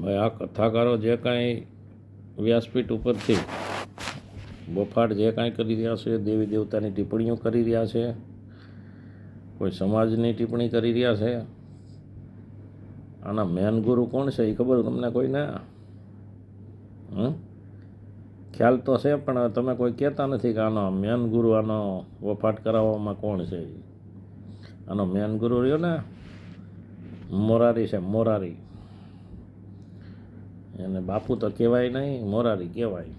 ભાઈ આ કથાકારો જે કાંઈ વ્યાસપીઠ ઉપરથી બફાટ જે કાંઈ કરી રહ્યા છે, દેવી દેવતાની ટિપ્પણીઓ કરી રહ્યા છે, કોઈ સમાજની ટિપ્પણી કરી રહ્યા છે, આના મેન ગુરુ કોણ છે એ ખબર તમને કોઈને? હમ? ખ્યાલ તો છે, પણ તમે કોઈ કહેતા નથી કે આનો મેન ગુરુ આનો વફાટ કરાવવામાં કોણ છે. આનો મેન ગુરુ રહ્યો ને મોરારી છે, મોરારી. એને બાપુ તો કહેવાય નહીં, મોરારી કહેવાય.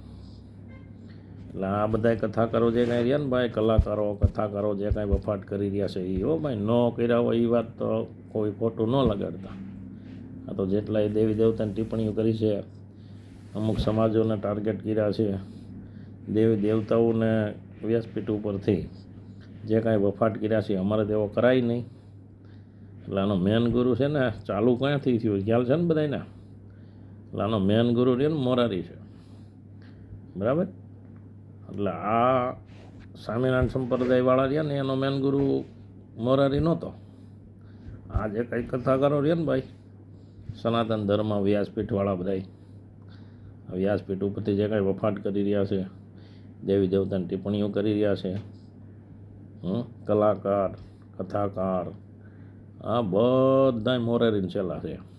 એટલે આ બધા કથાકારો જે કાંઈ રહ્યા ને ભાઈ, કલાકારો, કથાકારો જે કાંઈ વફાટ કરી રહ્યા છે એ હો ભાઈ, ન કર્યા હોય એ વાત તો કોઈ ખોટું ન લગાડતા. આ તો જેટલાય દેવી દેવતાની ટિપ્પણીઓ કરી છે, અમુક સમાજોને ટાર્ગેટ કર્યા છે, દેવી દેવતાઓને વ્યાસપીઠ ઉપરથી જે કાંઈ વફાટ કર્યા છે, અમારે તેવો કરાય નહીં. એટલે આનો મેન ગુરુ છે ને, ચાલુ ક્યાંથી થયું? ખ્યાલ છે ને બધાને એટલે મેન ગુરુ રહ્યો ને મોરારી છે. બરાબર? એટલે આ સ્વામિનારાયણ સંપ્રદાયવાળા રહ્યા ને એનો મેન ગુરુ મોરારી નહોતો. આ જે કંઈ કથાકારો રહ્યા ને ભાઈ, સનાતન ધર્મ, વ્યાસપીઠવાળા બધાય. વ્યાસપીઠ ઉપરથી જે કાંઈ વફાટ કરી રહ્યા છે, દેવી દેવતાની ટિપ્પણીઓ કરી રહ્યા છે કલાકાર, કથાકાર, આ બધાય મોરારીને છેલ્લા છે.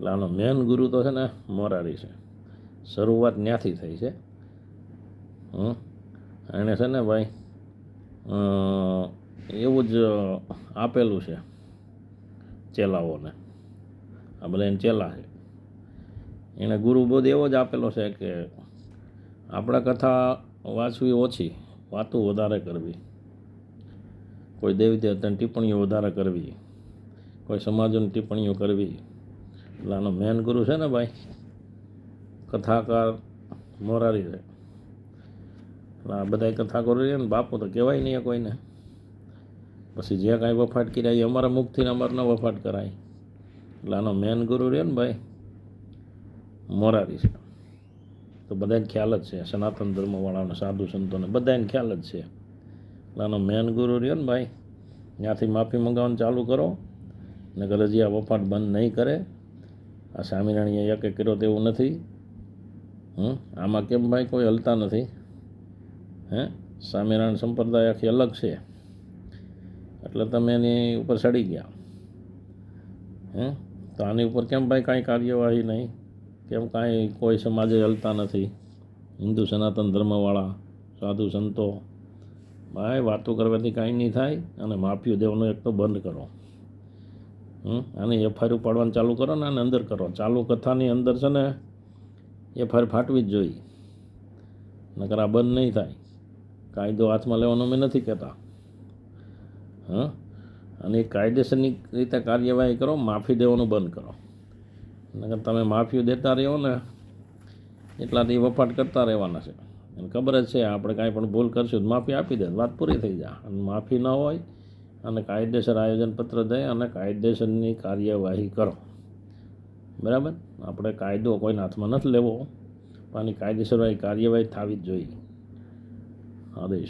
એટલે આનો મેન ગુરુ તો છે ને મોરારી છે. શરૂઆત ત્યાંથી થઈ છે. હં એણે છે ને ભાઈ એવું જ આપેલું છે ચેલાઓને. આ બધા એને ચેલા છે. એણે ગુરુ બોધ એવો જ આપેલો છે કે આપણે કથા વાંચવી ઓછી, વાતો વધારે કરવી. કોઈ દેવી દેવતાની ટિપ્પણીઓ વધારે કરવી. કોઈ સમાજોની ટિપ્પણીઓ કરવી. આનો મેન ગુરુ છે ને ભાઈ? કથાકાર, મોરારી છે. એટલે આ બધા કથાકારો છે ને બાપુ તો કહેવાય નહીં કોઈને. પછી જે કાંઈ વફાટ કર્યા એ અમારા મુખથી અમારે વફાટ કરાય. એટલે આનો મેન ગુરુ રહ્યો ને ભાઈ, મોરારી છે. તો બધાને ખ્યાલ જ છે, સનાતન ધર્મવાળાને, સાધુ સંતોને બધાને ખ્યાલ જ છે. એટલે આનો મેન ગુરુ રહ્યો ને ભાઈ, ત્યાંથી માફી મંગાવવાનું ચાલુ કરો. નગર હજી આ વફાટ બંધ નહીં કરે. આ સ્વામિનારાયણ યકે કર્યો તેવું નથી? હમ? આમાં કેમ ભાઈ કોઈ હલતા નથી? હે? સ્વામિનારાયણ સંપ્રદાય આખી અલગ છે. એટલે તમે એની ઉપર ચડી ગયા. હે? તો આની ઉપર કેમ ભાઈ કાંઈ કાર્યવાહી નહીં? કેમ કાંઈ કોઈ સમાજે હલતા નથી? હિન્દુ સનાતન ધર્મવાળા, સાધુ સંતો, ભાઈ વાતો કરવાથી કાંઈ નહીં થાય અને માફીઓ દેવાનું એક તો બંધ કરો. આને એફઆઈઆર ઉપાડવાનું ચાલુ કરો ને અને અંદર કરો. ચાલુ કથાની અંદર છે ને એફઆઈઆર ફાટવી જ જોઈએ. નકર આ બંધ નહીં થાય. કાયદો હાથમાં લેવાનો અમે નથી કહેતા. હં અને એ કાયદેસરની રીતે કાર્યવાહી કરો, માફી દેવાનું બંધ કરો. નકર તમે માફીઓ દેતા રહો ને એટલાથી વફાટ કરતા રહેવાના છે. અને ખબર જ છે, આપણે કાંઈ પણ ભૂલ કરશું માફી આપી દે વાત પૂરી થઈ જાય. અને માફી ન હોય અને કાયદેસર આયોજનપત્ર દે અને કાયદેસરની કાર્યવાહી કરો. બરાબર? આપણે કાયદો કોઈના હાથમાં નથી લેવો, પણ આની કાયદેસર કાર્યવાહી થવી જ જોઈએ. આદેશ.